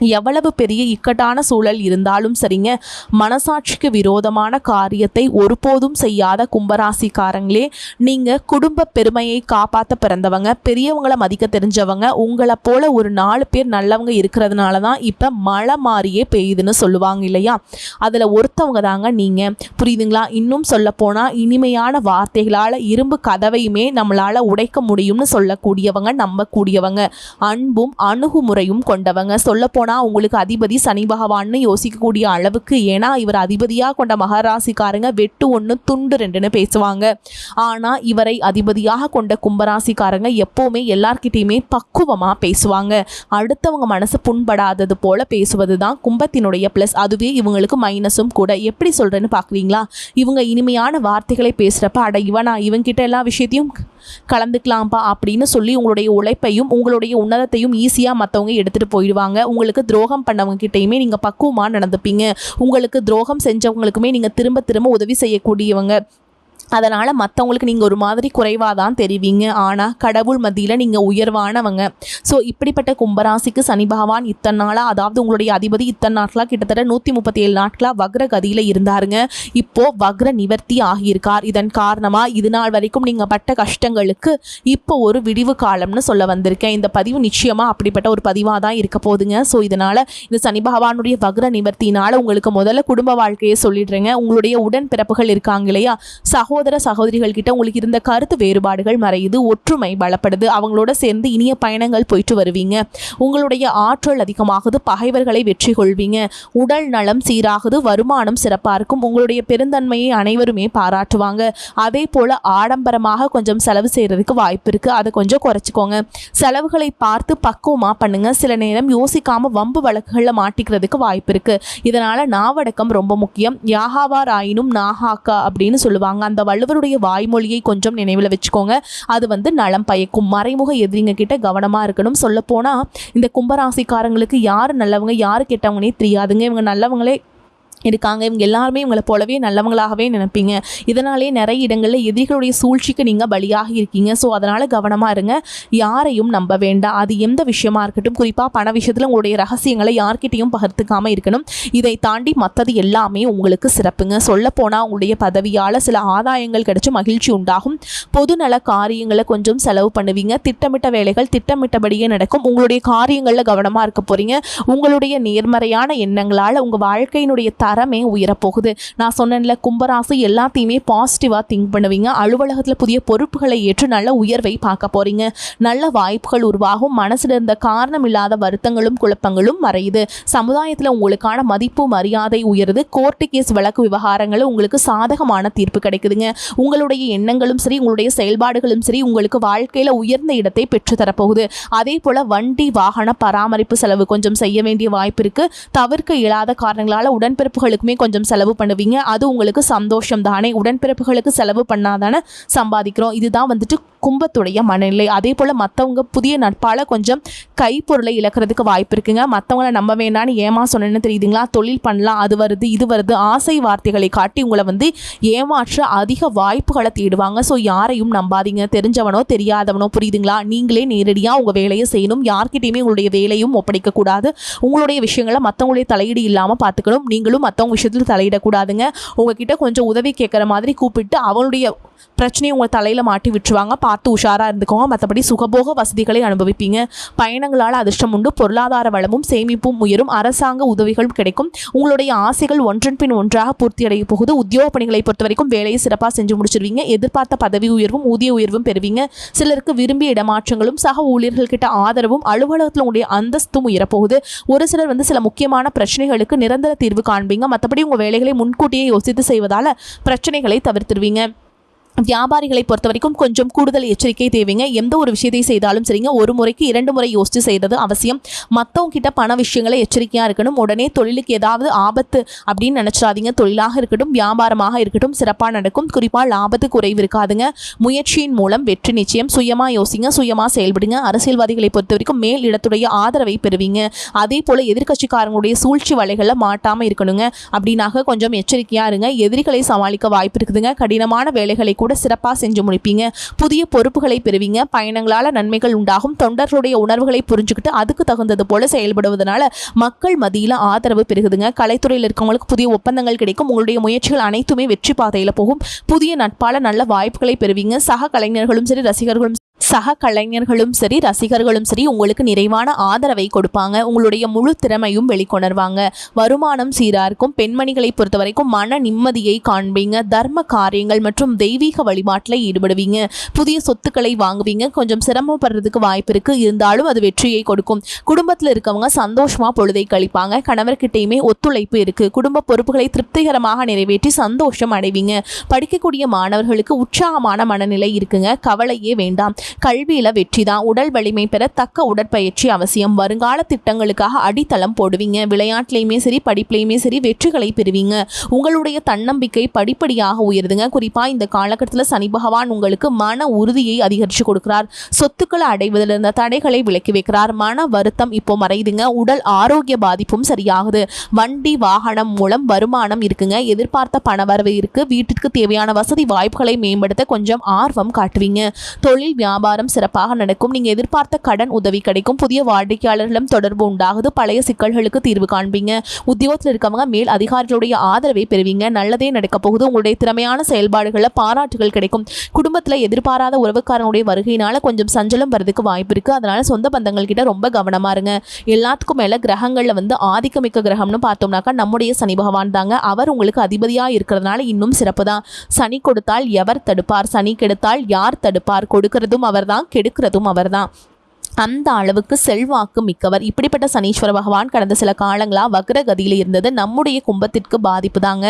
எவ்வளவு பெரிய இக்கட்டான சூழல் இருந்தாலும் சரிங்க மனசாட்சிக்கு விரோதமான காரியத்தை ஒருபோதும் செய்யாத கும்பராசிக்காரங்களே நீங்கள் குடும்ப பெருமையை காப்பாற்ற பிறந்தவங்க பெரியவங்களை மதிக்க தெரிஞ்சவங்க உங்களை போல ஒரு நாலு பேர் நல்லவங்க இருக்கிறதுனால தான் இப்போ மழை மாறியே பெய்யுதுன்னு சொல்லுவாங்க இல்லையா? அதில் ஒருத்தவங்க தாங்க நீங்கள் புரியுதுங்களா? இன்னும் சொல்ல போனால் இனிமையான வார்த்தைகளால் இரும்பு கதவையுமே நம்மளால் உடைக்க முடியும்னு சொல்லக்கூடியவங்க நம்பக்கூடியவங்க அன்பும் அணுகுமுறையும் கொண்டவங்க. போனால் உங்களுக்கு அதிபதி சனி பகவான்னு யோசிக்கக்கூடிய அளவுக்கு ஏன்னா இவர் அதிபதியாக கொண்ட மகராசிக்காரங்க வெட்டு ஒன்று துண்டு ரெண்டுன்னு பேசுவாங்க. ஆனால் இவரை அதிபதியாக கொண்ட கும்பராசிக்காரங்க எப்போவுமே எல்லார்கிட்டேயுமே பக்குவமாக பேசுவாங்க. அடுத்தவங்க மனசு புண்படாதது போல பேசுவது தான் கும்பத்தினுடைய ப்ளஸ் அதுவே இவங்களுக்கு மைனஸும் கூட. எப்படி சொல்கிறேன்னு பார்க்குறீங்களா? இவங்க இனிமையான வார்த்தைகளை பேசுகிறப்ப அட இவனா இவங்கிட்ட எல்லா விஷயத்தையும் கலந்துக்கலாம்ப்பா அப்படின்னு சொல்லி உங்களுடைய உழைப்பையும் உங்களுடைய உன்னதத்தையும் ஈஸியாக மற்றவங்க எடுத்துகிட்டு போயிடுவாங்க. உங்களுக்கு துரோகம் பண்ணவங்க கிட்டேயுமே நீங்கள் பக்குவமாக நடந்துப்பீங்க. உங்களுக்கு துரோகம் செஞ்சவங்களுக்குமே நீங்கள் திரும்ப திரும்ப உதவி செய்யக்கூடியவங்க. அதனால் மற்றவங்களுக்கு நீங்கள் ஒரு மாதிரி குறைவாக தான் தெரிவிங்க. ஆனால் கடவுள் மத்தியில் நீங்கள் உயர்வானவங்க. ஸோ இப்படிப்பட்ட கும்பராசிக்கு சனி பகவான் இத்தனை நாளாக அதாவது உங்களுடைய அதிபதி இத்தனை நாட்களாக கிட்டத்தட்ட நூற்றி முப்பத்தி ஏழு நாட்களாக வக்ர கதியில் இருந்தாருங்க. இப்போது வக்ர நிவர்த்தி ஆகியிருக்கார். இதன் காரணமாக இது நாள் வரைக்கும் நீங்கள் பட்ட கஷ்டங்களுக்கு இப்போ ஒரு விடிவு காலம்னு சொல்ல வந்திருக்கேன். இந்த பதிவு நிச்சயமாக அப்படிப்பட்ட ஒரு பதிவாக தான் இருக்க போதுங்க ஸோ இதனால் இந்த சனி பகவானுடைய வக்ர நிவர்த்தினால் உங்களுக்கு முதல்ல குடும்ப வாழ்க்கையை சொல்லிடுறேங்க. உங்களுடைய உடன் பிறப்புகள் இருக்காங்க இல்லையா? சகோதர சகோதரிகள் கிட்ட உங்களுக்கு இருந்த கருத்து வேறுபாடுகள் மறையுது ஒற்றுமை பலப்படுது அவங்களோட சேர்ந்து இனிய பயணங்கள் போயிட்டு வருவீங்க. உங்களுடைய ஆற்றல் அதிகமாகுது பகைவர்களை வெற்றி கொள்வீங்க. உடல் நலம் சீராகுது வருமானம் சிறப்பாக இருக்கும். உங்களுடைய பெருந்தன்மையை அனைவருமே பாராட்டுவாங்க. அதே போல் ஆடம்பரமாக கொஞ்சம் செலவு செய்கிறதுக்கு வாய்ப்பு இருக்குது அதை கொஞ்சம் குறைச்சிக்கோங்க. செலவுகளை பார்த்து பக்குவமாக பண்ணுங்க. சில நேரம் யோசிக்காம வம்பு வழக்குகளில் மாட்டிக்கிறதுக்கு வாய்ப்பு இருக்குது இதனால் நாவடக்கம் ரொம்ப முக்கியம். யாகாவார் ஆயினும் நாகாக்கா அப்படின்னு சொல்லுவாங்க. அந்த வள்ளுவருடைய வாய்மொழியை கொஞ்சம் நினைவில் வச்சுக்கோங்க. அது வந்து நலம் பயக்கும். மறைமுக எதிரிங்க கிட்ட கவனமாக இருக்கணும் சொல்லப்போனால் இந்த கும்பராசிக்காரங்களுக்கு யார் நல்லவங்க யார் கெட்டவங்கனே தெரியாதுங்க. இவங்க நல்லவங்களே இருக்காங்க. இவங்க எல்லாருமே இவங்களை போலவே நல்லவங்களாகவே நினைப்பீங்க. இதனாலே நிறைய இடங்களில் எதிரிகளுடைய சூழ்ச்சிக்கு நீங்கள் பலியாக இருக்கீங்க. ஸோ அதனால் கவனமாக இருங்க. யாரையும் நம்ப வேண்டாம். அது எந்த விஷயமா இருக்கட்டும். குறிப்பாக பண விஷயத்தில் உங்களுடைய ரகசியங்களை யார்கிட்டையும் பகிர்த்துக்காமல் இருக்கணும். இதை தாண்டி மற்றது எல்லாமே உங்களுக்கு சிறப்புங்க. சொல்லப்போனால் உங்களுடைய பதவியால் சில ஆதாயங்கள் கிடைச்சி மகிழ்ச்சி உண்டாகும். பொதுநல காரியங்களை கொஞ்சம் செலவு பண்ணுவீங்க. திட்டமிட்ட வேலைகள் திட்டமிட்டபடியே நடக்கும். உங்களுடைய காரியங்களில் கவனமாக இருக்க போகிறீங்க உங்களுடைய நேர்மறையான எண்ணங்களால் உங்கள் வாழ்க்கையினுடைய தரமே உயரப்போகுது. நான் சொன்னேன்ல கும்பராசி எல்லாத்தையுமே பாசிட்டிவாக திங்க் பண்ணுவீங்க. அலுவலகத்தில் புதிய பொறுப்புகளை ஏற்று நல்ல உயர்வை பார்க்க போகிறீங்க நல்ல வாய்ப்புகள் உருவாகும். மனசில் இருந்த காரணம் இல்லாத வருத்தங்களும் குழப்பங்களும் மறையுது. சமுதாயத்தில் உங்களுக்கான மதிப்பு மரியாதை உயருது. கோர்ட்டு கேஸ் வழக்கு விவகாரங்கள் உங்களுக்கு சாதகமான தீர்ப்பு கிடைக்குதுங்க. உங்களுடைய எண்ணங்களும் சரி உங்களுடைய செயல்பாடுகளும் சரி உங்களுக்கு வாழ்க்கையில் உயர்ந்த இடத்தை பெற்றுத்தரப்போகுது. அதே போல் வண்டி வாகன பராமரிப்பு செலவு கொஞ்சம் செய்ய வேண்டிய வாய்ப்பு இருக்குது தவிர்க்க இயலாத காரணங்களால் உடன்பிறப்பு உடன்பிறப்புகளுக்குமே கொஞ்சம் செலவு பண்ணுவீங்க. அது உங்களுக்கு சந்தோஷம் தானே. உடன்பிறப்புகளுக்கு செலவு பண்ணாதானே சம்பாதிக்கிறோம். இதுதான் வந்துட்டு கும்பத்துடைய மனநிலை. அதே போல் மற்றவங்க புதிய நட்பால் கொஞ்சம் கைப்பொருளை இழக்கிறதுக்கு வாய்ப்பு இருக்குங்க. மற்றவங்கள நம்ப வேண்டாம்னு ஏமா சொன்னேன்னு தெரியுதுங்களா? தொழில் பண்ணலாம் அது வருது இது வருது ஆசை வார்த்தைகளை காட்டி உங்களை வந்து ஏமாற்ற அதிக வாய்ப்புகளை தேடுவாங்க. ஸோ யாரையும் நம்பாதீங்க. தெரிஞ்சவனோ தெரியாதவனோ புரியுதுங்களா? நீங்களே நேரடியாக உங்கள் வேலையை செய்யணும். யார்கிட்டையுமே உங்களுடைய வேலையும் ஒப்படைக்கக்கூடாது. உங்களுடைய விஷயங்களை மற்றவங்களுடைய தலையீடு இல்லாமல் பார்த்துக்கணும். நீங்களும் மற்றவங்க விஷயத்தில் தலையிடக்கூடாதுங்க. உங்ககிட்ட கொஞ்சம் உதவி கேட்குற மாதிரி கூப்பிட்டு அவளுடைய பிரச்சனையை உங்கள் தலையில் மாட்டி விட்டுருவாங்க. பார்த்து உஷாராக இருந்துக்கோங்க. மற்றபடி சுகபோக வசதிகளை அனுபவிப்பீங்க. பயணங்களால் அதிர்ஷ்டம் உண்டு. பொருளாதார வளமும் சேமிப்பும் உயரும். அரசாங்க உதவிகளும் கிடைக்கும். உங்களுடைய ஆசைகள் ஒன்றன் பின் ஒன்றாக பூர்த்தி அடைய போகுது. உத்தியோக பணிகளை பொறுத்த வரைக்கும் வேலையை சிறப்பாக செஞ்சு முடிச்சிருவீங்க. எதிர்பார்த்த பதவி உயர்வும் ஊதிய உயர்வும் பெறுவீங்க. சிலருக்கு விரும்பிய இடமாற்றங்களும் சக ஊழியர்கள் கிட்ட ஆதரவும் அலுவலகத்தில் உங்களுடைய அந்தஸ்தும் உயரப்போகுது. ஒரு சிலர் வந்து சில முக்கியமான பிரச்சனைகளுக்கு நிரந்தர தீர்வு காண்பீங்க. மற்றபடி உங்கள் வேலைகளை முன்கூட்டியே யோசித்து செய்வதால் பிரச்சனைகளை தவிர்த்துருவீங்க வியாபாரிகளை பொறுத்த வரைக்கும் கொஞ்சம் கூடுதல் எச்சரிக்கை தேவைங்க. எந்த ஒரு விஷயத்தை செய்தாலும் சரிங்க. ஒரு முறைக்கு இரண்டு முறை யோசித்து செய்கிறது அவசியம். மற்றவங்க கிட்ட பண விஷயங்களை எச்சரிக்கையாக இருக்கணும். உடனே தொழிலுக்கு ஏதாவது ஆபத்து அப்படின்னு நினச்சிடாதீங்க. தொழிலாக இருக்கட்டும் வியாபாரமாக இருக்கட்டும் சிறப்பாக நடக்கும். குறிப்பாக லாபத்து குறைவு இருக்காதுங்க. முயற்சியின் மூலம் வெற்றி நிச்சயம். சுயமாக யோசிங்க. சுயமாக செயல்படுங்க. அரசியல்வாதிகளை பொறுத்த வரைக்கும் மேல் இடத்துடைய ஆதரவை பெறுவீங்க. அதே போல் எதிர்க்கட்சிக்காரங்களுடைய சூழ்ச்சி வலைகளில் மாட்டாமல் இருக்கணுங்க. அப்படின்னாக கொஞ்சம் எச்சரிக்கையாக இருங்க. எதிரிகளை சமாளிக்க வாய்ப்பு இருக்குதுங்க. கடினமான வேலைகளை கூட சிறப்பாக செஞ்சு முடிப்பீங்க. புதிய பொறுப்புகளை பெறுவீங்க. பயணங்களால் நன்மைகள் உண்டாகும். தொண்டர்களுடைய உணர்வுகளை புரிஞ்சுக்கிட்டு அதுக்கு தகுந்தது போல செயல்படுவதனால மக்கள் மத்தியில் ஆதரவு பெருகுதுங்க. கலைத்துறையில் இருக்கவங்களுக்கு புதிய ஒப்பந்தங்கள் கிடைக்கும். உங்களுடைய முயற்சிகள் அனைத்துமே வெற்றி பாதையில் போகும். புதிய நட்பால நல்ல வாய்ப்புகளை பெறுவீங்க. சக கலைஞர்களும் சரி ரசிகர்களும் சக கலைஞர்களும் சரி ரசிகர்களும் சரி உங்களுக்கு நிறைவான ஆதரவை கொடுப்பாங்க. உங்களுடைய முழு திறமையும் வெளிக்கொணர்வாங்க. வருமானம் சீராக இருக்கும் பெண்மணிகளை பொறுத்த வரைக்கும் மன நிம்மதியை காண்பீங்க. தர்ம காரியங்கள் மற்றும் தெய்வீக வழிபாட்டில் ஈடுபடுவீங்க. புதிய சொத்துக்களை வாங்குவீங்க. கொஞ்சம் சிரமப்படுறதுக்கு வாய்ப்பு இருக்கு. இருந்தாலும் அது வெற்றியை கொடுக்கும். குடும்பத்தில் இருக்கவங்க சந்தோஷமா பொழுதை கழிப்பாங்க. கணவர்கிட்டையுமே ஒத்துழைப்பு இருக்கு. குடும்ப பொறுப்புகளை திருப்திகரமாக நிறைவேற்றி சந்தோஷம் அடைவீங்க. படிக்கக்கூடிய மாணவர்களுக்கு உற்சாகமான மனநிலை இருக்குங்க. கவலையே வேண்டாம். கல்வியில் வெற்றி தான் உடல் வலிமை பெற தக்க உடற்பயிற்சி அவசியம். வருங்கால திட்டங்களுக்காக அடித்தளம் போடுவீங்க. விளையாட்டுலையுமே சரி படிப்புலையுமே சரி வெற்றிகளை பெறுவீங்க. உங்களுடைய தன்னம்பிக்கை படிப்படியாக உயருதுங்க. குறிப்பாக இந்த காலகட்டத்தில் சனி பகவான் உங்களுக்கு மன உறுதியை அதிகரித்து கொடுக்கிறார். சொத்துக்களை அடைவதில் இருந்த தடைகளை விலக்கி வைக்கிறார். மன வருத்தம் இப்போ மறையுதுங்க. உடல் ஆரோக்கிய பாதிப்பும் சரியாகுது. வண்டி வாகனம் மூலம் வருமானம் இருக்குங்க. எதிர்பார்த்த பணவரவு இருக்கு. வீட்டிற்கு தேவையான வசதி வாய்ப்புகளை மேம்படுத்த கொஞ்சம் ஆர்வம் காட்டுவீங்க. தொழில் வியாபாரம் சிறப்பாக நடக்கும். நீங்கள் எதிர்பார்த்த கடன் உதவி கிடைக்கும். புதிய வாடிக்கையாளர்களும் தொடர்பு உண்டாகுது. பழைய சிக்கல்களுக்கு தீர்வு காண்பீங்க. உத்தியோகத்தில் இருக்கவங்க மேல் அதிகாரிகளுடைய ஆதரவை பெறுவீங்க. நல்லதே நடக்க போகுது. உங்களுடைய திறமையான செயல்பாடுகளில் பாராட்டுகள் கிடைக்கும். குடும்பத்தில் எதிர்பாராத உறவுக்காரனுடைய வருகையினால கொஞ்சம் சஞ்சலம் வரதுக்கு வாய்ப்பு இருக்கு. அதனால சொந்த பந்தங்கள் கிட்ட ரொம்ப கவனமா இருங்க. எல்லாத்துக்கும் மேல கிரகங்கள்ல வந்து ஆதிக்கமிக்க கிரகம்னு பார்த்தோம்னாக்கா நம்முடைய சனி பகவான் தாங்க. அவர் உங்களுக்கு அதிபதியா இருக்கிறதுனால இன்னும் சிறப்பு தான் சனி கொடுத்தால் எவர் தடுப்பார்? சனி கெடுத்தால் யார் தடுப்பார்? கொடுக்கறதும் அவர்தான் கெடுக்கிறதும் அவர்தான். அந்த அளவுக்கு செல்வாக்கு மிக்கவர். இப்படிப்பட்ட சனீஸ்வர பகவான் கடந்த சில காலங்களாக வக்ரகதியில் இருந்தது. நம்முடைய கும்பத்திற்கு பாதிப்பு தாங்க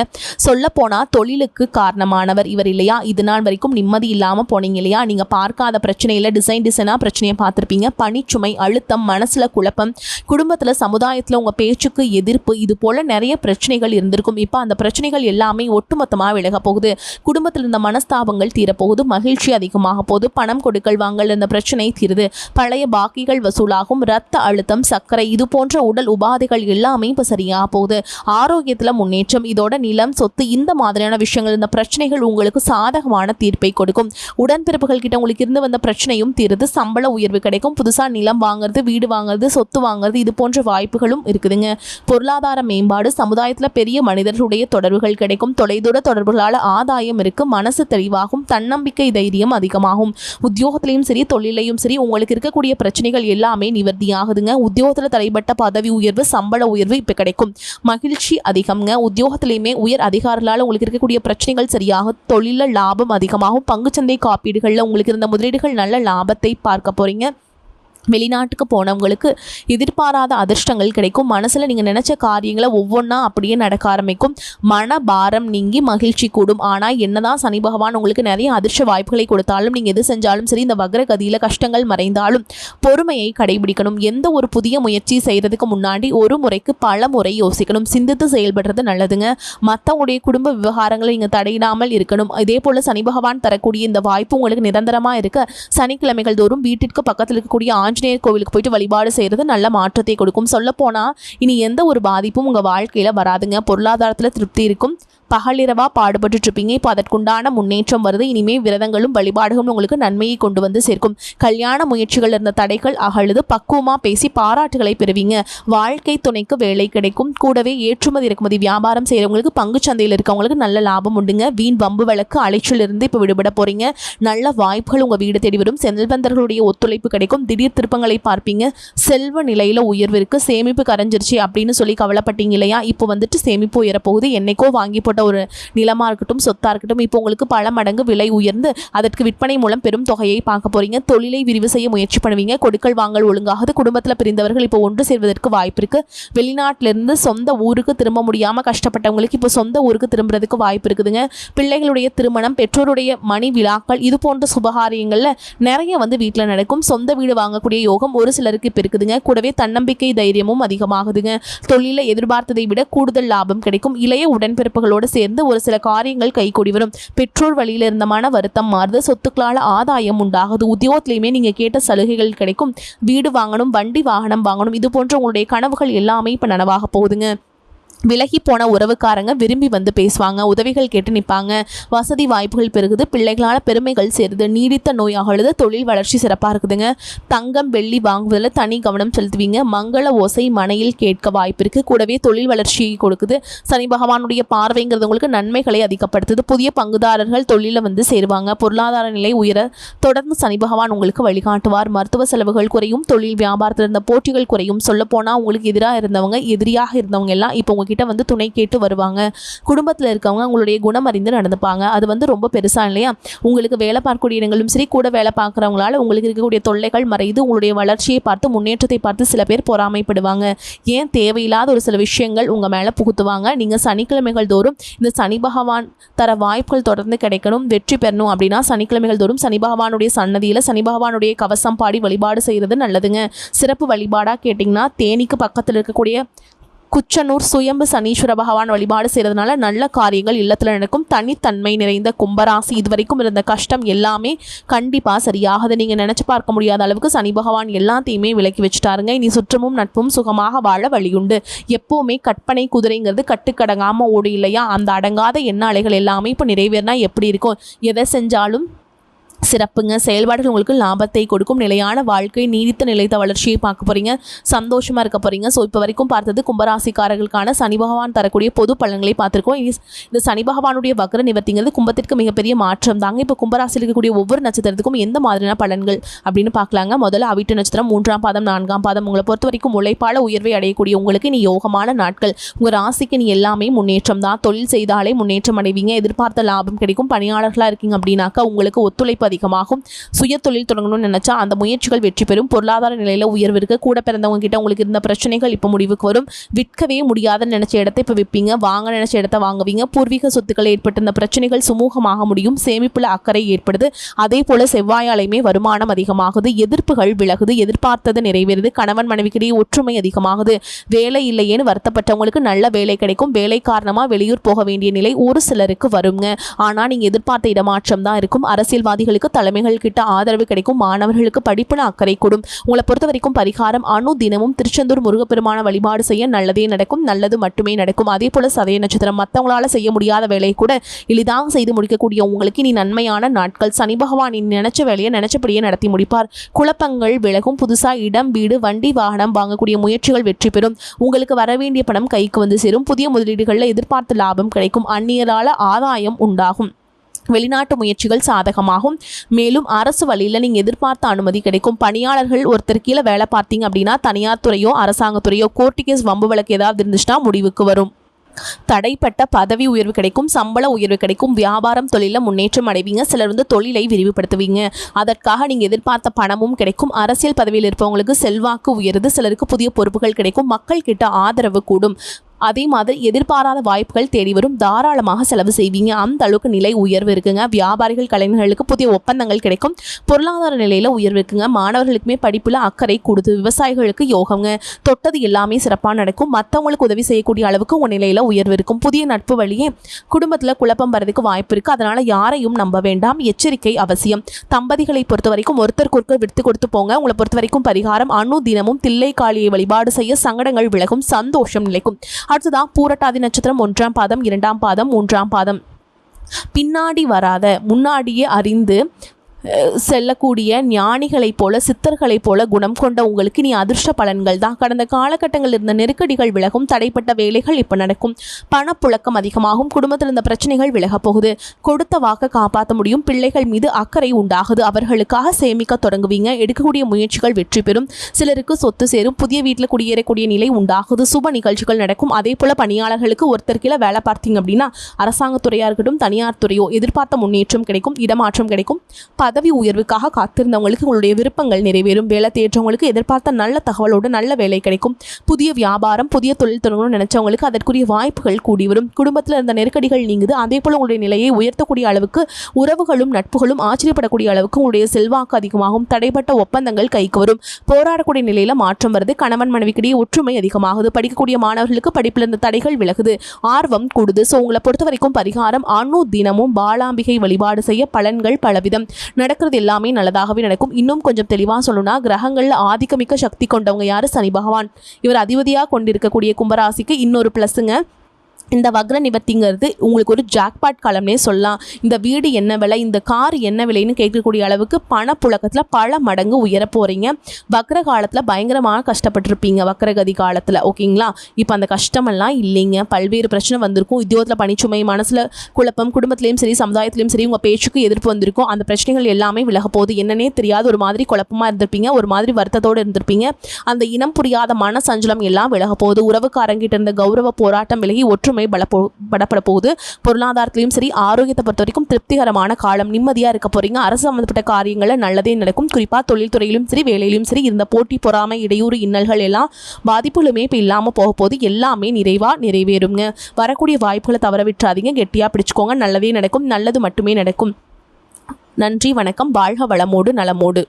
சொல்லப்போனால் தொழிலுக்கு காரணமானவர் இவர் இல்லையா? இது நாள் வரைக்கும் நிம்மதி இல்லாமல் போனீங்க இல்லையா? நீங்கள் பார்க்காத பிரச்சனையில் டிசைன் டிசைனாக பிரச்சனையை பார்த்துருப்பீங்க. பணிச்சுமை அழுத்தம் மனசில் குழப்பம் குடும்பத்தில் சமுதாயத்தில் உங்கள் பேச்சுக்கு எதிர்ப்பு இது போல் நிறைய பிரச்சனைகள் இருந்திருக்கும். இப்போ அந்த பிரச்சனைகள் எல்லாமே ஒட்டுமொத்தமாக விலக போகுது. குடும்பத்தில் இருந்த மனஸ்தாபங்கள் தீரப்போகுது. மகிழ்ச்சி அதிகமாக போகுது. பணம் கொடுக்கல் வாங்கல் இருந்த பிரச்சனை தீருது. பழைய பாக்கிகள் வசூலாகும். ரத்த அழுத்தம் சர்க்கரை இது போன்ற உடல் உபாதைகள் எல்லாமே இப்போ சரியாக போகுது. ஆரோக்கியத்தில் முன்னேற்றம் இதோட நிலம் சொத்து இந்த மாதிரியான விஷயங்கள் இந்த பிரச்சனைகள் உங்களுக்கு சாதகமான தீர்ப்பை கொடுக்கும். உடன்பிறப்புகள் கிட்ட உங்களுக்கு இருந்து வந்த பிரச்சனையும் தீருது. சம்பள உயர்வு கிடைக்கும். புதுசாக நிலம் வாங்குறது வீடு வாங்குறது சொத்து வாங்குறது இது போன்ற வாய்ப்புகளும் இருக்குதுங்க. பொருளாதார மேம்பாடு சமுதாயத்தில் பெரிய மனிதர்களுடைய தொடர்புகள் கிடைக்கும். தொலைதூர தொடர்புகளால் ஆதாயம் இருக்கு. மனசு தெளிவாகும். தன்னம்பிக்கை தைரியம் அதிகமாகும். உத்தியோகத்திலையும் சரி தொழிலையும் சரி உங்களுக்கு இருக்கக்கூடிய பிரச்சனைகள் எல்லாமே நிவர்த்தியாகுதுங்க. உத்தியோகத்தில் தடைப்பட்ட பதவி உயர்வு சம்பள உயர்வு இப்போ கிடைக்கும். மகிழ்ச்சி அதிகம்ங்க. உத்தியோகத்திலையுமே உயர் அதிகாரிகளால் உங்களுக்கு இருக்கக்கூடிய பிரச்சனைகள் சரியாக தொழிலில் லாபம் அதிகமாகும். பங்குச்சந்தை காப்பீடுகளில் உங்களுக்கு இருந்த முதலீடுகள் நல்ல லாபத்தை பார்க்க போகிறீங்க வெளிநாட்டுக்கு போனவங்களுக்கு எதிர்பாராத அதிர்ஷ்டங்கள் கிடைக்கும். மனசில் நீங்கள் நினச்ச காரியங்களை ஒவ்வொன்றா அப்படியே நடக்க ஆரம்பிக்கும். மன பாரம் நீங்கி மகிழ்ச்சி கூடும். ஆனால் என்னதான் சனி பகவான் உங்களுக்கு நிறைய அதிர்ஷ்ட வாய்ப்புகளை கொடுத்தாலும் நீங்கள் எது செஞ்சாலும் சரி இந்த வக்ரகதியில் கஷ்டங்கள் மறைந்தாலும் பொறுமையை கடைபிடிக்கணும். எந்த ஒரு புதிய முயற்சி செய்கிறதுக்கு முன்னாடி ஒரு முறைக்கு பல முறை யோசிக்கணும். சிந்தித்து செயல்படுறது நல்லதுங்க. மற்றவங்களுடைய குடும்ப விவகாரங்களை நீங்கள் தடையிடாமல் இருக்கணும். இதே போல் சனி பகவான் தரக்கூடிய இந்த வாய்ப்பு உங்களுக்கு நிரந்தரமாக இருக்க சனிக்கிழமைகள் தோறும் வீட்டிற்கு பக்கத்தில் இருக்கக்கூடிய ஆஞ்சநேயர் கோவிலுக்கு போயிட்டு வழிபாடு செய்கிறது நல்ல மாற்றத்தை கொடுக்கும். சொல்லப்போனால் இனி எந்த ஒரு பாதிப்பும் உங்கள் வாழ்க்கையில் வராதுங்க. பொருளாதாரத்தில் திருப்தி இருக்கும். பகலிரவாக பாடுபட்டுட்ருப்பீங்க. இப்போ அதற்குண்டான முன்னேற்றம் வருது. இனிமேல் விரதங்களும் வழிபாடுகளும் உங்களுக்கு நன்மையை கொண்டு வந்து சேர்க்கும். கல்யாண முயற்சிகள் இருந்த தடைகள் அகழுது. பக்குவமாக பேசி பாராட்டுகளை பெறுவீங்க. வாழ்க்கை துணைக்கு வேலை கிடைக்கும். கூடவே ஏற்றுமதி இறக்குமதி வியாபாரம் செய்கிறவங்களுக்கு பங்கு சந்தையில் இருக்கவங்களுக்கு நல்ல லாபம் உண்டுங்க. வீண் வம்பு வழக்கு அலைச்சல் இருந்து இப்போ விடுபட போகிறீங்க நல்ல வாய்ப்புகள் உங்கள் வீடு தேடி வரும். செல்வந்தர்களுடைய ஒத்துழைப்பு கிடைக்கும். திடீர் திருப்பங்களை பார்ப்பீங்க. செல்வ நிலையில் உயர்விற்கு சேமிப்பு கரைஞ்சிருச்சு அப்படின்னு சொல்லி கவலைப்பட்டீங்க இல்லையா? இப்போ வந்துட்டு சேமிப்பு உயரப்போகுது. என்னைக்கோ வாங்கி போட்ட ஒரு நிலமாக இருக்கட்டும் சொத்தாக இருக்கட்டும் இப்போ உங்களுக்கு பல மடங்கு விலை உயர்ந்து அதற்கு விற்பனை மூலம் பெரும் தொகையை பார்க்க போறீங்க. தொழிலை விரிவு செய்ய முயற்சி பண்ணுவீங்க. கொடுக்கல் வாங்கல் ஒழுங்காகுது. குடும்பத்தில் பிரிந்தவர்கள் இப்போ ஒன்று சேர்வதற்கு வாய்ப்பு இருக்குது வெளிநாட்டிலிருந்து சொந்த ஊருக்கு திரும்ப முடியாமல் கஷ்டப்பட்டவங்களுக்கு இப்போ சொந்த ஊருக்கு திரும்புறதுக்கு வாய்ப்பு இருக்குதுங்க. பிள்ளைகளுடைய திருமணம் பெற்றோருடைய மணி விழாக்கள் இது போன்ற சுபகாரியங்களில் நிறைய வந்து வீட்டில் நடக்கும். சொந்த வீடு வாங்கக்கூடிய யோகம் ஒரு சிலருக்கு இப்போ இருக்குதுங்க. கூடவே தன்னம்பிக்கை தைரியமும் அதிகமாகுதுங்க. தொழிலை எதிர்பார்த்ததை விட கூடுதல் லாபம் கிடைக்கும். இளைய உடன்பிறப்புகளோடு சேர்ந்து ஒரு சில காரியங்கள் கைகூடி வரும். பெற்றோர் வழியில் இருந்தமான வருத்தம் மாறுது. சொத்துக்களால் ஆதாயம் உண்டாகுது. உத்தியோகத்திலையுமே நீங்கள் கேட்ட சலுகைகள் கிடைக்கும். வீடு வாங்கணும் வண்டி வாகனம் வாங்கணும். இது போன்ற உங்களுடைய கனவுகள் எல்லாமே இப்போ நனவாக போகுதுங்க. விலகி போன உறவுக்காரங்க விரும்பி வந்து பேசுவாங்க உதவிகள் கேட்டு நிற்பாங்க வசதி வாய்ப்புகள் பெருகுது பிள்ளைகளால் பெருமைகள் சேருது நீடித்த நோயாகழுது தொழில் வளர்ச்சி சிறப்பாக இருக்குதுங்க. தங்கம் வெள்ளி வாங்குவதில் தனி கவனம் செலுத்துவீங்க. மங்கள ஓசை மனையில் கேட்க வாய்ப்பு இருக்குது கூடவே தொழில் வளர்ச்சியை கொடுக்குது. சனி பகவானுடைய பார்வைங்கிறது உங்களுக்கு நன்மைகளை அதிகப்படுத்துது. புதிய பங்குதாரர்கள் தொழிலில் வந்து சேருவாங்க. பொருளாதார நிலை உயர தொடர்ந்து சனி பகவான் உங்களுக்கு வழிகாட்டுவார். மருத்துவ செலவுகள் குறையும் தொழில் வியாபாரத்தில் இருந்த போட்டிகள் குறையும். சொல்லப்போனால் உங்களுக்கு எதிராக இருந்தவங்க எதிரியாக இருந்தவங்க எல்லாம் இப்போ உங்ககிட்ட வந்து துணை கேட்டு வருவாங்க. குடும்பத்தில் இருக்கவங்க உங்களுடைய குணம் அறிந்து நடந்துப்பாங்க. அது வந்து ரொம்ப பெருசாக இல்லையா? உங்களுக்கு வேலை பார்க்கக்கூடிய இடங்களும் சரி கூட வேலை பார்க்குறவங்களால உங்களுக்கு இருக்கக்கூடிய தொல்லைகள் மறைந்து உங்களுடைய வளர்ச்சியை பார்த்து முன்னேற்றத்தை பார்த்து சில பேர் பொறாமைப்படுவாங்க. ஏன் தேவையில்லாத ஒரு சில விஷயங்கள் உங்கள் மேலே புகுத்துவாங்க? நீங்கள் சனிக்கிழமைகள் தோறும் இந்த சனி பகவான் தர வாய்ப்புகள் தொடர்ந்து கிடைக்கணும் வெற்றி பெறணும் அப்படின்னா சனிக்கிழமைகள் தோறும் சனி பகவானுடைய சன்னதியில் சனி பகவானுடைய கவசம் பாடி வழிபாடு செய்கிறது நல்லதுங்க. சிறப்பு வழிபாடாக கேட்டிங்கன்னா தேனிக்கு பக்கத்தில் இருக்கக்கூடிய குச்சனூர் சுயம்பு சனீஸ்வர பகவான் வழிபாடு செய்கிறதுனால நல்ல காரியங்கள் இல்லத்தில் நடக்கும். தனித்தன்மை நிறைந்த கும்பராசி இதுவரைக்கும் இருந்த கஷ்டம் எல்லாமே கண்டிப்பாக சரியாகுது. நீங்கள் நினச்சி பார்க்க முடியாத அளவுக்கு சனி பகவான் எல்லாத்தையுமே விலக்கி வச்சுட்டாருங்க. இனி சுற்றமும் நட்பும் சுகமாக வாழ வழியுண்டு. எப்போவுமே கற்பனை குதிரைங்கிறது கட்டுக்கடங்காமல் ஓடு இல்லையா? அந்த அடங்காத எண்ண அலைகள் எல்லாமே இப்போ நிறைவேறினா எப்படி இருக்கும்? எதை செஞ்சாலும் சிறப்புங்க. செயல்பாடுகள் உங்களுக்கு லாபத்தை கொடுக்கும். நிலையான வாழ்க்கை நீடித்த நிலைத்த வளர்ச்சியை பார்க்க போகிறீங்க சந்தோஷமாக இருக்க போகிறீங்க ஸோ இப்போ வரைக்கும் பார்த்தது கும்பராசிக்காரர்களுக்கான சனி பகவான் தரக்கூடிய பொது பலன்களை பார்த்துருக்கோம். இந்த சனி பகவானுடைய வக்ர நிவர்த்திங்கிறது கும்பத்திற்கு மிகப்பெரிய மாற்றம் தாங்க. இப்போ கும்பராசியில் இருக்கக்கூடிய ஒவ்வொரு நட்சத்திரத்துக்கும் எந்த மாதிரியான பலன்கள் அப்படின்னு பார்க்கலாங்க. முதல்ல அவிட்டு நட்சத்திரம் மூன்றாம் பாதம் நான்காம் பாதம். உங்களை பொறுத்த வரைக்கும் உழைப்பால உயர்வை அடையக்கூடிய உங்களுக்கு நீ யோகமான நாட்கள். உங்கள் ராசிக்கு நீ எல்லாமே முன்னேற்றம் தான் தொழில் செய்தாலே முன்னேற்றம் அடைவீங்க. எதிர்பார்த்த லாபம் கிடைக்கும். பணியாளர்களாக இருக்கீங்க அப்படின்னாக்கா உங்களுக்கு ஒத்துழைப்பு அதிகமாகும். சுய தொழில் தொடங்கணும்னு நினைச்சா அந்த முயற்சிகள் வெற்றி பெறும். பொருளாதார நிலையில உயர்விற்கு கூட பிறந்தவங்க கிட்ட உங்களுக்கு இருந்த பிரச்சனைகள் இப்போ முடிவுக்கு வரும். விற்கவே முடியாதுன்னு நினைச்ச இடத்த இப்போ விற்பீங்க வாங்க நினைச்ச இடத்த வாங்குவீங்க. பூர்வீக சொத்துக்கள் ஏற்பட்டிருந்த பிரச்சனைகள் சுமூகமாக முடியும். சேமிப்புல அக்கறை ஏற்படுது. அதே போல செவ்வாயாலையுமே வருமானம் அதிகமாகுது. எதிர்ப்புகள் விலகுது. எதிர்பார்த்தது நிறைவேறுது. கணவன் மனைவிக்கிடையே ஒற்றுமை அதிகமாகுது. வேலை இல்லையேன்னு வருத்தப்பட்டவங்களுக்கு நல்ல வேலை கிடைக்கும். வேலை காரணமா வெளியூர் போக வேண்டிய நிலை ஒரு சிலருக்கு வருங்க. ஆனா நீங்க எதிர்பார்த்த இடமாற்றம் தான் இருக்கும். அரசியல்வாதிகளுக்கு தலைமைகள் கிட்ட ஆதரவு கிடைக்கும். மாணவர்களுக்கு படிப்புல அக்கறை கூடும். உங்களை பொறுத்த வரைக்கும் பரிகாரம் அணு தினமும் திருச்செந்தூர் முருகப்பெருமான வழிபாடு செய்ய நல்லதே நடக்கும். நல்லது மட்டுமே நடக்கும். அதே போல சதய நட்சத்திரம் மற்றவங்களால செய்ய முடியாத வேலையை கூட எளிதாக செய்து முடிக்கக்கூடிய உங்களுக்கு இனி நன்மையான நாட்கள். சனி பகவான் நீ நினைச்ச வேலையை நினைச்சபடியே நடத்தி முடிப்பார். குழப்பங்கள் விலகும். புதுசா இடம் வீடு வண்டி வாகனம் வாங்கக்கூடிய முயற்சிகள் வெற்றி பெறும். உங்களுக்கு வரவேண்டிய பணம் கைக்கு வந்து சேரும். புதிய முதலீடுகளில் எதிர்பார்த்த லாபம் கிடைக்கும். அந்நியரால ஆதாயம் உண்டாகும். வெளிநாட்டு முயற்சிகள் சாதகமாகும். மேலும் அரசு வழியில் நீங்கள் எதிர்பார்த்த அனுமதி கிடைக்கும். பணியாளர்கள் ஒருத்தர் கீழே வேலை பார்த்தீங்க அப்படின்னா தனியார் துறையோ அரசாங்கத்துறையோ கோர்ட்டிகேஸ் வம்பு வழக்கு ஏதாவது இருந்துச்சுன்னா முடிவுக்கு வரும். தடைப்பட்ட பதவி உயர்வு கிடைக்கும் சம்பள உயர்வு கிடைக்கும் வியாபாரம் தொழிலில் முன்னேற்றம் அடைவீங்க. சிலர் வந்து தொழிலை விரிவுபடுத்துவீங்க. அதற்காக நீங்கள் எதிர்பார்த்த பணமும் கிடைக்கும். அரசியல் பதவியில் இருப்பவங்களுக்கு செல்வாக்கு உயருது. சிலருக்கு புதிய பொறுப்புகள் கிடைக்கும். மக்கள் கிட்ட ஆதரவு கூடும். அதே மாதிரி எதிர்பாராத வாய்ப்புகள் தேடி வரும். தாராளமாக செலவு செய்வீங்க. அந்த அளவுக்கு நிலை உயர்வு இருக்குங்க. வியாபாரிகள் கலைஞர்களுக்கு புதிய ஒப்பந்தங்கள் கிடைக்கும். பொருளாதார நிலையில் உயர்வு இருக்குங்க. மாணவர்களுக்குமே படிப்பில் அக்கறை கொடுத்து விவசாயிகளுக்கு யோகங்க. தொட்டது எல்லாமே சிறப்பாக நடக்கும். மற்றவங்களுக்கு உதவி செய்யக்கூடிய அளவுக்கு உன் நிலையில் உயர்வு இருக்கும். புதிய நட்பு வழியே குடும்பத்தில் குழப்பம் வரதுக்கு வாய்ப்பு இருக்குது அதனால் யாரையும் நம்ப வேண்டாம். எச்சரிக்கை அவசியம். தம்பதிகளை பொறுத்த வரைக்கும் ஒருத்தருக்கு ஒருத்தர் விடுத்து கொடுத்து போங்க. உங்களை பொறுத்த வரைக்கும் பரிகாரம் அணு தினமும் தில்லை காளியை வழிபாடு செய்ய சங்கடங்கள் விலகும். சந்தோஷம் நிலைக்கும். அடுத்ததாக பூரட்டாதி நட்சத்திரம் ஒன்றாம் பாதம் இரண்டாம் பாதம் மூன்றாம் பாதம். பின்னாடி வராத முன்னாடியே அறிந்து செல்லக்கூடிய ஞானிகளைப் போல சித்தர்களைப் போல குணம் கொண்ட உங்களுக்கு நீ அதிர்ஷ்ட பலன்கள் தான். கடந்த காலகட்டங்களில் இருந்த நெருக்கடிகள் விலகும் தடைப்பட்ட வேலைகள் இப்போ நடக்கும். பணப்புழக்கம் அதிகமாகும் குடும்பத்தில் இருந்த பிரச்சனைகள் விலகப் போகுது. கொடுத்த வாக்கை காப்பாற்ற முடியும் பிள்ளைகள் மீது அக்கறை உண்டாகுது. அவர்களுக்காக சேமிக்க தொடங்குவீங்க எடுக்கக்கூடிய முயற்சிகள் வெற்றி பெறும். சிலருக்கு சொத்து சேரும் புதிய வீட்டில் குடியேறக்கூடிய நிலை உண்டாகுது. சுப நிகழ்ச்சிகள் நடக்கும். அதே போல பணியாளர்களுக்கு ஒருத்தர் கீழே வேலை பார்த்தீங்க அப்படின்னா அரசாங்கத்துறையாக இருக்கட்டும் தனியார் துறையோ எதிர்பார்த்த முன்னேற்றம் கிடைக்கும் இடமாற்றம் கிடைக்கும். பதவி உயர்வுக்காக காத்திருந்தவங்களுக்கு உங்களுடைய விருப்பங்கள் நிறைவேறும். வேலை தேற்றவங்களுக்கு எதிர்பார்த்த நல்ல தகவலோடு நல்ல வேலை கிடைக்கும். புதிய வியாபாரம் புதிய தொழில் தொடங்கணும்னு நினைச்சவங்களுக்கு அதற்குரிய வாய்ப்புகள் கூடி வரும். குடும்பத்தில் இருந்த நெருக்கடிகள் நீங்குது. அதே போல் உங்களுடைய நிலையை உயர்த்தக்கூடிய அளவுக்கு உறவுகளும் நட்புகளும் ஆச்சரியப்படக்கூடிய அளவுக்கு உங்களுடைய செல்வாக்கு அதிகமாகும். தடைப்பட்ட ஒப்பந்தங்கள் கைக்கு வரும். போராடக்கூடிய நிலையில மாற்றம் வருது. கணவன் மனைவிக்கிடையே ஒற்றுமை அதிகமாகுது. படிக்கக்கூடிய மாணவர்களுக்கு படிப்பில் இருந்த தடைகள் விலகுது. ஆர்வம் கூடுது. ஸோ உங்களை பொறுத்த வரைக்கும் பரிகாரம் அணு தினமும் பாலாம்பிகை வழிபாடு செய்ய பலன்கள் பலவிதம். நடக்கிறது எல்லாமே நல்லதாகவே நடக்கும். இன்னும் கொஞ்சம் தெளிவாக சொல்லணும்னா கிரகங்களில் ஆதிக்கமிக்க சக்தி கொண்டவங்க யார்? சனி பகவான். இவர் அதிபதியாக கொண்டிருக்கக்கூடிய கும்பராசிக்கு இன்னொரு ப்ளஸ்ஸுங்க இந்த வக்ர நிபத்திங்கிறது உங்களுக்கு ஒரு ஜாக்பாட் காலம்னே சொல்லலாம். இந்த வீடு என்ன விலை இந்த கார் என்ன விலைன்னு கேட்கக்கூடிய அளவுக்கு பணப்புழக்கத்தில் பல மடங்கு உயர போகிறீங்க வக்ர காலத்தில் பயங்கரமாக கஷ்டப்பட்டிருப்பீங்க வக்ரகதி காலத்தில். ஓகேங்களா? இப்போ அந்த கஷ்டமெல்லாம் இல்லைங்க. பல்வேறு பிரச்சனை வந்திருக்கும். உத்தியோகத்தில் பணிச்சுமை மனசில் குழப்பம் குடும்பத்திலையும் சரி சமுதாயத்திலையும் சரி உங்கள் பேச்சுக்கு எதிர்ப்பு வந்திருக்கும். அந்த பிரச்சனைகள் எல்லாமே விலக போகுது. என்னன்னே தெரியாத ஒரு மாதிரி குழப்பமாக இருந்திருப்பீங்க ஒரு மாதிரி வருத்தத்தோடு இருந்திருப்பீங்க. அந்த இனம் புரியாத மன சஞ்சலம் எல்லாம் விலக போகுது. உறவுக்காரங்கிட்ட இருந்த கௌரவ போராட்டம் விலகி ஒற்றுமை பலப்போ பலப்பட போகுது பொருளாதாரத்திலையும் சரி ஆரோக்கியத்தை பொறுத்த வரைக்கும் திருப்திகரமான காலம் நிம்மதியாக இருக்க போறீங்க. அரசு சம்மந்தப்பட்ட காரியங்களில் நல்லதே நடக்கும். குறிப்பாக தொழில்துறையிலும் சரி வேலையிலும் சரி இருந்த போட்டி பொறாமை இடையூறு இன்னல்கள் எல்லாம் பாதிப்புகளுமே இப்போ இல்லாமல் போக போது எல்லாமே நிறைவாக நிறைவேறுங்க வரக்கூடிய வாய்ப்புகளை தவற விட்டுறாதீங்க. கெட்டியாக பிடிச்சிக்கோங்க. நல்லதே நடக்கும். நல்லது மட்டுமே நடக்கும். நன்றி வணக்கம். வாழ்க வளமோடு நலமோடு.